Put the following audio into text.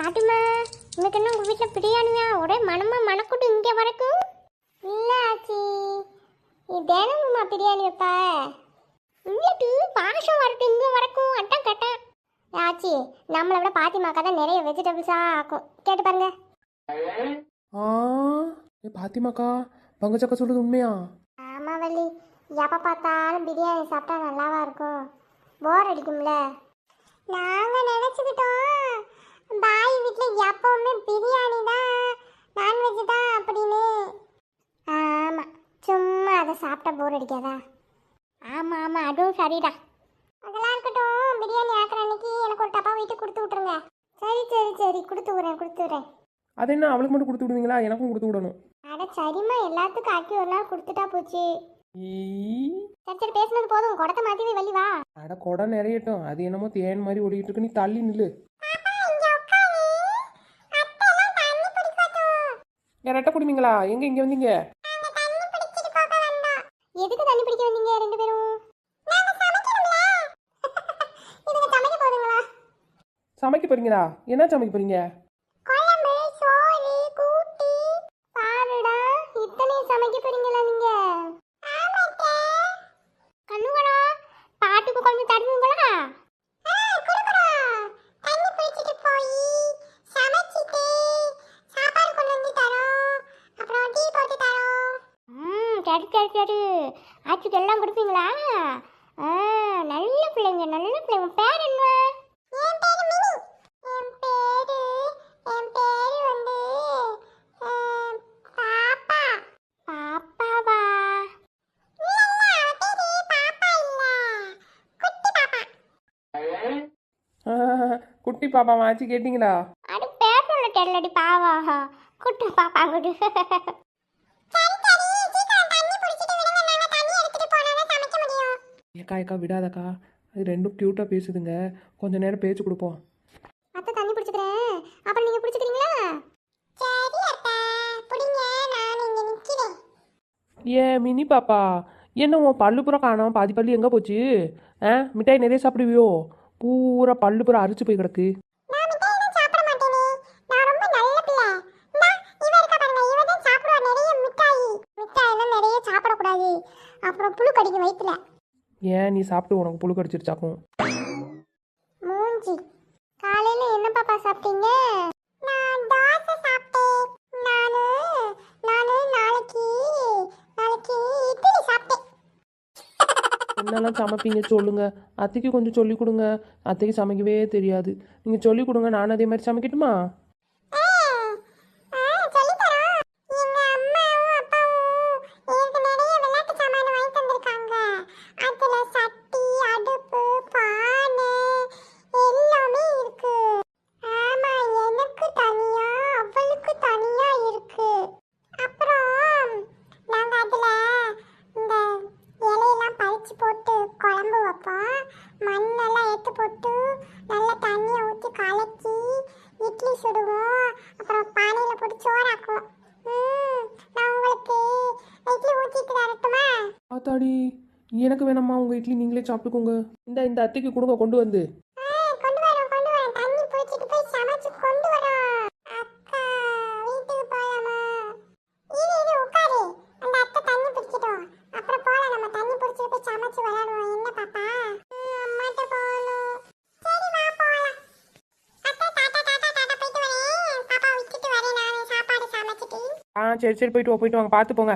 இன்னைக்கு என்ன உங்கள் வீட்டில் பிரியாணியா? ஒரே மனமா மணக்கூட்டு இங்கே வரைக்கும். இல்லை ஆச்சி. இது தினமுமா பிரியாணி வைப்பா. இல்லட்டு பாஷம் வரட்டும் இங்கே வரைக்கும். அட்டம் கட்டேன். ஆச்சி நம்மளை விட பாத்திமாக்கா தான் நிறைய வெஜிடபிள்ஸாக ஆக்கும். கேட்டு பாருங்க. ஆ ஏ பாத்திமாக்கா பங்கச்சக்கா சொல்றது உண்மையா? ஆமாம் வள்ளி. எப்போ பார்த்தாலும் பிரியாணி சாப்பிட்டா நல்லாவா இருக்கும்? போர் அடிக்கும்ல. நாங்கள் நினச்சிக்கிட்டோம். பாய் வீட்டில் எப்பவுமே பிரியாணி தான் நான்வெஜ் தான் அப்படின்னு. ஆமாம் சும்மா அதை சாப்பிட்டா போர் அடிக்காதா? ஆமாம் ஆமாம் அதுவும் சரிடா. அதெல்லாம் இருக்கட்டும் பிரியாணி ஆக்குற அன்னைக்கு எனக்கு ஒரு டப்பா வீட்டுக்கு கொடுத்து விட்ருங்க சரி சரி சரி கொடுத்து விட்றேன் கொடுத்து விட்றேன். அது என்ன அவளுக்கு மட்டும் கொடுத்து விடுவீங்களா? எனக்கும் கொடுத்து விடணும். அட சரிம்மா எல்லாத்துக்கும் ஆக்கி ஒரு நாள் கொடுத்துட்டா போச்சு. சரி சரி பேசுனது போதும். குடத்தை மாற்றி வெளி வா. அட குடம் நிறையட்டும். அது என்னமோ தேன் மாதிரி ஓடிட்டு இருக்கு. நீ தள்ளி நில்லு. ஏன் ரெட்டை குடிமீங்களா எங்க இங்க வந்தீங்க? எதுக்கு தண்ணி பிடிக்க வந்தீங்க ரெண்டு பேரும்? சமைக்க போறீங்களா? என்ன சமைக்க போறீங்க குழம்பு சோறு கூட்டி பாருடா இத்தனையும் சமைக்க போறீங்களா நீங்க கண்ணுகடா பாட்டுக்கு கொஞ்சம் தருவீங்களா தண்ணி பிடிச்சிட்டு போய் சமைச்சிட்டு சாப்பாடு கொண்டு வந்து தரோம் அப்புறம் டீ போட்டு தரோம் ம் சரி சரி சரி ஆச்சுக்கு எல்லாம் கொடுப்பீங்களா? ஆ நல்ல பிள்ளைங்க நல்ல பிள்ளைங்க. பேர் என்ன? என் பேரு மினி. என் பேரு என் பேரு வந்து பாப்பா. பாப்பாவா? இல்ல இல்ல அவ பேரு பாப்பா இல்ல குட்டி பாப்பா ஆ, குட்டி பாப்பா மாச்சி கேட்டீங்களா? அது பேர் சொல்ல தெரியலடி பாவா. குட்டி பாப்பா குடு ஏக்கா ஏக்கா விடாதக்கா. அது ரெண்டும் க்யூட்டா பேசுதுங்க. கொஞ்ச நேரம் பேச்சு கொடுப்போம். அத்தை தண்ணி பிடிச்சிக்கிறேன். அப்புறம் நீங்க பிடிச்சிக்கிறீங்களா? சரி அத்தை. பிடிங்க நான் இங்க நிக்கிறேன். ஏன் மினி பாப்பா? என்ன உன் பல்லு பூரா காணோம் பாதி பல்லு எங்கே போச்சு? ஆ மிட்டாய் நிறைய சாப்பிடுவியோ? பூரா பல்லு பூரா அரிச்சு போய் கிடக்கு. நான் சாப்பிட மாட்டேனே. நான் ரொம்ப நல்ல பிள்ளை. இந்தா இவ இருக்கா பாருங்க. இவ தான் சாப்பிடுவா நிறைய மிட்டாய். மிட்டாயெல்லாம் நிறைய சாப்பிடக்கூடாது. அப்புறம் புழு கடிக்கும் வயிற்றுல ஏன் நீ சாப்பிட்டு உனக்கு புழு கடிச்சிருச்சாக்கும்? மூஞ்சி காலையில என்ன பாப்பா சாப்பிட்டீங்க? நான் தோசை சாப்பிட்டேன். நானு நானு நாளைக்கு நாளைக்கு இட்லி சாப்பிட்டேன். என்னெல்லாம் சமைப்பீங்க சொல்லுங்க. அத்தைக்கு கொஞ்சம் சொல்லி கொடுங்க. அத்தைக்கு சமைக்கவே தெரியாது. நீங்கள் சொல்லி கொடுங்க நானும் அதே மாதிரி சமைக்கட்டுமா? மண்ணெல்லாம் போட்டு நல்லா தண்ணியை ஊற்றி கலக்கி இட்லி சுடுவோம். அப்புறம் பானையில் போட்டு சோறாக்குவோம். நான் உங்களுக்கு இட்லி ஊற்றிட்டு தரட்டுமா ஆத்தாடி எனக்கு வேணாம்மா உங்கள் இட்லி நீங்களே சாப்பிட்டுக்கோங்க. இந்த இந்த அத்தைக்கு கொடுங்க கொண்டு வந்து ஆ, கொண்டு வரோம் கொண்டு வரோம் தண்ணி பிடிச்சிட்டு போய் சமைச்சு கொண்டு வரோம் அக்கா வீட்டுக்கு போலாமா இரு இரு உட்காரு அந்த அத்தை தண்ணி பிடிச்சிட்டோம் அப்புறம் போலாம் நம்ம தண்ணி பிடிச்சிட்டு போய் சமைச்சு விளையாடுவோம் என்ன பாப்பா ம், அம்மாட்ட போகணும் சரி வா போலாம் அத்தை டாட்டா டாட்டா டாட்டா போயிட்டு வரேன் பாப்பா விட்டுட்டு வரேன் நான் சாப்பாடு சமைச்சிட்டு ஆ சரி சரி போயிட்டு வா போயிட்டு வாங்க பார்த்து போங்க